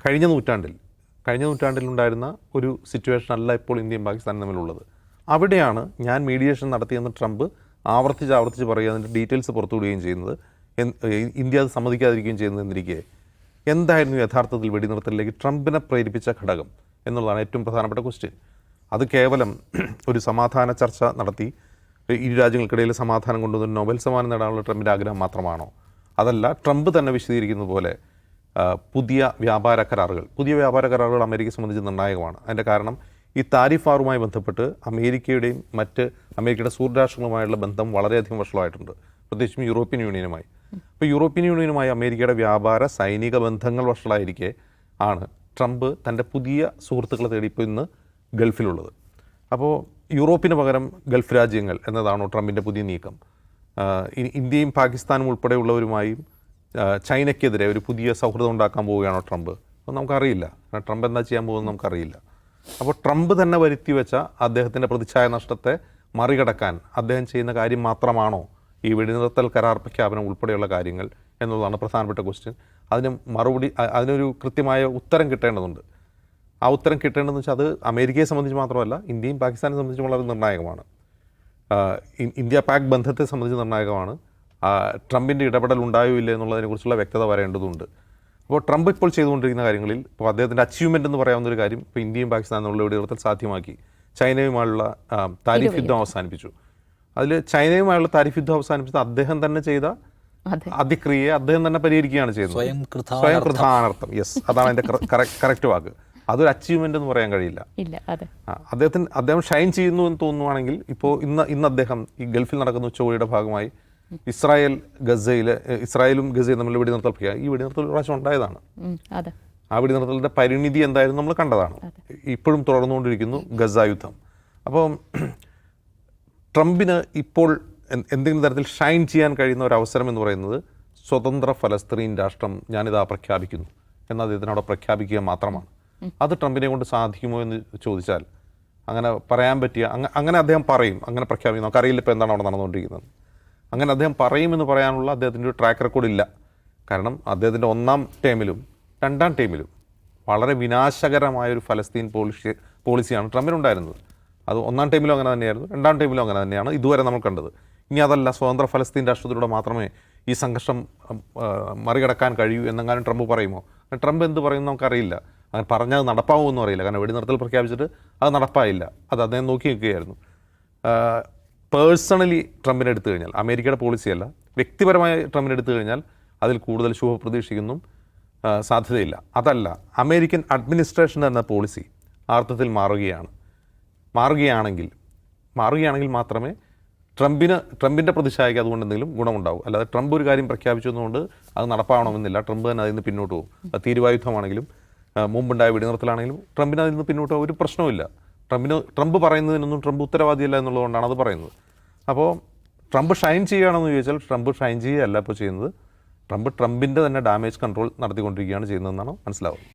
കഴിഞ്ഞ നൂറ്റാണ്ടിൽ കഴിഞ്ഞ നൂറ്റാണ്ടിലുണ്ടായിരുന്ന ഒരു സിറ്റുവേഷൻ അല്ല ഇപ്പോൾ ഇന്ത്യയും പാകിസ്ഥാനും തമ്മിലുള്ളത്. അവിടെയാണ് ഞാൻ മീഡിയേഷൻ നടത്തിയെന്ന് ട്രംപ് ആവർത്തിച്ച് ആവർത്തിച്ച് പറയുക അതിന്റെ ഡീറ്റെയിൽസ് പുറത്തുവിടുകയും ചെയ്യുന്നത് ഇന്ത്യ അത് സമ്മതിക്കാതിരിക്കുകയും ചെയ്യുന്നത് എന്നിരിക്കെ. എന്തായിരുന്നു യഥാർത്ഥത്തിൽ വെടിനിർത്തലിലേക്ക് ട്രംപിനെ പ്രേരിപ്പിച്ച ഘടകം എന്നുള്ളതാണ് ഏറ്റവും പ്രധാനപ്പെട്ട ക്വസ്റ്റ്യൻ അത് കേവലം ഒരു സമാധാന ചർച്ച നടത്തി ഇരു രാജ്യങ്ങൾക്കിടയിൽ സമാധാനം കൊണ്ടുവന്ന് നോബൽ സമ്മാനം നേടാനുള്ള ട്രംപിന്റെ ആഗ്രഹം മാത്രമാണോ? അതല്ല ട്രംപ് തന്നെ വിശദീകരിക്കുന്നത് പോലെ പുതിയ വ്യാപാര കരാറുകൾ. പുതിയ വ്യാപാര കരാറുകൾ അമേരിക്കയെ സംബന്ധിച്ച് നിർണായകമാണ്. അതിന്റെ കാരണം ഈ താരിഫാറുമായി ബന്ധപ്പെട്ട് അമേരിക്കയുടെയും മറ്റ് അമേരിക്കയുടെ സൂര്യരാഷ്ട്രങ്ങളുമായുള്ള രാഷ്ട്രങ്ങളുമായുള്ള ബന്ധം വളരെയധികം വഷളമായിട്ടുണ്ട് പ്രത്യേകിച്ചും യൂറോപ്യൻ യൂണിയനുമായി. അപ്പോൾ യൂറോപ്യൻ യൂണിയനുമായി അമേരിക്കയുടെ വ്യാപാര സൈനിക ബന്ധങ്ങൾ വഷളായിരിക്കെ ആണ് ട്രംപ് തന്റെ പുതിയ സുഹൃത്തുക്കളെ തേടി ഇപ്പോൾ ഇന്ന് ഗൾഫിലുള്ളത്. അപ്പോൾ യൂറോപ്പിന് പകരം ഗൾഫ് രാജ്യങ്ങൾ എന്നതാണോ ട്രംപിന്റെ പുതിയ നീക്കം. ഇന്ത്യയും പാകിസ്ഥാനും ഉൾപ്പെടെയുള്ളവരുമായും ചൈനയ്ക്കെതിരെ ഒരു പുതിയ സൗഹൃദം ഉണ്ടാക്കാൻ പോവുകയാണോ ട്രംപ്? അപ്പോൾ നമുക്കറിയില്ല. ട്രംപ് എന്താ ചെയ്യാൻ പോകുന്നത് നമുക്കറിയില്ല. അപ്പോൾ ട്രംപ് തന്നെ വരുത്തി വെച്ച അദ്ദേഹത്തിന്റെ പ്രതിച്ഛായ നഷ്ടത്തെ മറികടക്കാൻ അദ്ദേഹം ചെയ്യുന്ന കാര്യം മാത്രമാണോ ഈ വെടിനിർത്തൽ കരാർ പ്രഖ്യാപനം ഉൾപ്പെടെയുള്ള കാര്യങ്ങൾ എന്നുള്ളതാണ് പ്രധാനപ്പെട്ട ക്വസ്റ്റ്യൻ അതിന് മറുപടി അതിനൊരു കൃത്യമായ ഉത്തരം കിട്ടേണ്ടതുണ്ട്. ആ ഉത്തരം കിട്ടേണ്ടതെന്ന് വെച്ചാൽ അത് അമേരിക്കയെ സംബന്ധിച്ച് മാത്രമല്ല ഇന്ത്യയും പാകിസ്ഥാനെ സംബന്ധിച്ച് വളരെ നിർണായകമാണ്. ഇന്ത്യ പാക് ബന്ധത്തെ സംബന്ധിച്ച് നിർണായകമാണ്. ട്രംപിന്റെ ഇടപെടൽ ഉണ്ടായോ ഇല്ല എന്നുള്ളതിനെക്കുറിച്ചുള്ള വ്യക്തത വരേണ്ടതുണ്ട്. അപ്പോൾ ട്രംപ് ഇപ്പോൾ ചെയ്തുകൊണ്ടിരിക്കുന്ന കാര്യങ്ങളിൽ ഇപ്പോൾ അദ്ദേഹത്തിന്റെ അച്ചീവ്മെന്റ് എന്ന് പറയാവുന്ന ഒരു കാര്യം ഇപ്പോൾ ഇന്ത്യയും പാകിസ്ഥാനും ഉള്ള വെടിനിർത്തൽ സാധ്യമാക്കി. ചൈനയുമായുള്ള താരിഫ് യുദ്ധം അവസാനിപ്പിച്ചു. അതിൽ ചൈനയുമായുള്ള താരിഫ് യുദ്ധം അവസാനിപ്പിച്ചത് അദ്ദേഹം തന്നെ ചെയ്ത അതെ. അതിക്രിയയെ അദ്ദേഹം തന്നെ പരിഹരിക്കുകയാണ് ചെയ്യുന്നത്. സ്വയം കൃതാനർത്ഥം. കൃതാനർത്ഥം യെസ് അതാണ് അതിന്റെ കറക്റ്റ് വാക്ക്. അതൊരു അച്ചീവ്മെന്റ് എന്ന് പറയാൻ കഴിയില്ല. ഇല്ല അതെ. അദ്ദേഹത്തിന് അദ്ദേഹം ഷൈൻ ചെയ്യുന്നു എന്ന് തോന്നുവാണെങ്കിൽ ഇപ്പോൾ ഇന്ന് ഇന്ന് അദ്ദേഹം ഈ ഗൾഫിൽ നടക്കുന്ന ഉച്ചകോടിയുടെ ഭാഗമായി ഇസ്രായേൽ ഗസയിൽ ഇസ്രായേലും ഗസയും തമ്മിൽ വെടിനിർത്തൽ ഈ വെടിനിർത്തൽ ഒരു പ്രാവശ്യം ഉണ്ടായതാണ്. ആ വെടിനിർത്തലിന്റെ പരിണിതി എന്തായാലും നമ്മൾ കണ്ടതാണ്. ഇപ്പോഴും തുടർന്നുകൊണ്ടിരിക്കുന്നു ഗസ യുദ്ധം. അപ്പം ട്രംപിന് ഇപ്പോൾ എന്ത് എന്തെങ്കിലും തരത്തിൽ ഷൈൻ ചെയ്യാൻ കഴിയുന്ന ഒരു അവസരം എന്ന് പറയുന്നത് സ്വതന്ത്ര ഫലസ്തീൻ രാഷ്ട്രം ഞാനിതാ പ്രഖ്യാപിക്കുന്നു എന്ന് അദ്ദേഹത്തിനവിടെ പ്രഖ്യാപിക്കുക മാത്രമാണ്. അത് ട്രംപിനെ കൊണ്ട് സാധിക്കുമോ എന്ന് ചോദിച്ചാൽ അങ്ങനെ പറയാൻ പറ്റിയ അങ്ങനെ അദ്ദേഹം പറയും അങ്ങനെ പ്രഖ്യാപിക്കും നമുക്കറിയില്ല ഇപ്പോൾ എന്താണ് അവിടെ നടന്നുകൊണ്ടിരിക്കുന്നത്. അങ്ങനെ അദ്ദേഹം പറയുമെന്ന് പറയാനുള്ള അദ്ദേഹത്തിന്റെ ഒരു ട്രാക്ക് റെക്കോർഡ് ഇല്ല. കാരണം അദ്ദേഹത്തിന്റെ ഒന്നാം ടേമിലും രണ്ടാം ടേമിലും വളരെ വിനാശകരമായ ഒരു ഫലസ്തീൻ പോളിസി പോളിസിയാണ് ട്രംപിനുണ്ടായിരുന്നത്. അത് ഒന്നാം ടൈമിലും അങ്ങനെ തന്നെയായിരുന്നു രണ്ടാം ടൈമിലും അങ്ങനെ തന്നെയാണ് ഇതുവരെ നമ്മൾ കണ്ടത്. ഇനി അതല്ല സ്വതന്ത്ര ഫലസ്തീൻ രാഷ്ട്രത്തിലൂടെ മാത്രമേ ഈ സംഘർഷം മറികടക്കാൻ കഴിയൂ എന്നെങ്ങാനും ട്രംപ് പറയുമോ? ട്രംപ് എന്ത് പറയുന്നു നമുക്കറിയില്ല. അങ്ങനെ പറഞ്ഞത് നടപ്പാവുമെന്നും അറിയില്ല. കാരണം വെടിനിർത്തൽ പ്രഖ്യാപിച്ചിട്ട് അത് നടപ്പായില്ല. അത് അദ്ദേഹം നോക്കി നിൽക്കുകയായിരുന്നു. പേഴ്സണലി ട്രംപിനെ എടുത്തു കഴിഞ്ഞാൽ അമേരിക്കയുടെ പോളിസിയല്ല വ്യക്തിപരമായി ട്രംപിനെ എടുത്തു കഴിഞ്ഞാൽ അതിൽ കൂടുതൽ ശുഭ പ്രതീക്ഷിക്കുന്നു സാധ്യതയില്ല. അതല്ല അമേരിക്കൻ അഡ്മിനിസ്ട്രേഷൻ എന്ന പോളിസി അർത്ഥത്തിൽ മാറുകയാണ്. മാറുകയാണെങ്കിൽ മാറുകയാണെങ്കിൽ മാത്രമേ ട്രംപിന് ട്രംപിന്റെ പ്രതിച്ഛായക്ക് അതുകൊണ്ട് എന്തെങ്കിലും ഗുണമുണ്ടാവും. അല്ലാതെ ട്രംപ് ഒരു കാര്യം പ്രഖ്യാപിച്ചതുകൊണ്ട് അത് നടപ്പാവണമെന്നില്ല. ട്രംപ് തന്നെ അതിൽ നിന്ന് പിന്നോട്ട് പോകും. തീരുവായുദ്ധമാണെങ്കിലും മുമ്പുണ്ടായ വെടിനിർത്തലാണെങ്കിലും ട്രംപിന് അതിൽ നിന്ന് പിന്നോട്ട് ഒരു പ്രശ്നവുമില്ല. ട്രംപിന് ട്രംപ് പറയുന്നതിനൊന്നും ട്രംപ് ഉത്തരവാദിയല്ല എന്നുള്ളതുകൊണ്ടാണ് അത് പറയുന്നത്. അപ്പോൾ ട്രംപ് ഷൈൻ ചെയ്യുകയാണെന്ന് ചോദിച്ചാൽ ട്രംപ് ഷൈൻ ചെയ്യുകയല്ല ഇപ്പോൾ ചെയ്യുന്നത്. ട്രംപ് ട്രംപിന്റെ തന്നെ ഡാമേജ് കൺട്രോൾ നടത്തിക്കൊണ്ടിരിക്കുകയാണ് ചെയ്യുന്നതെന്നാണ് മനസ്സിലാവുന്നത്.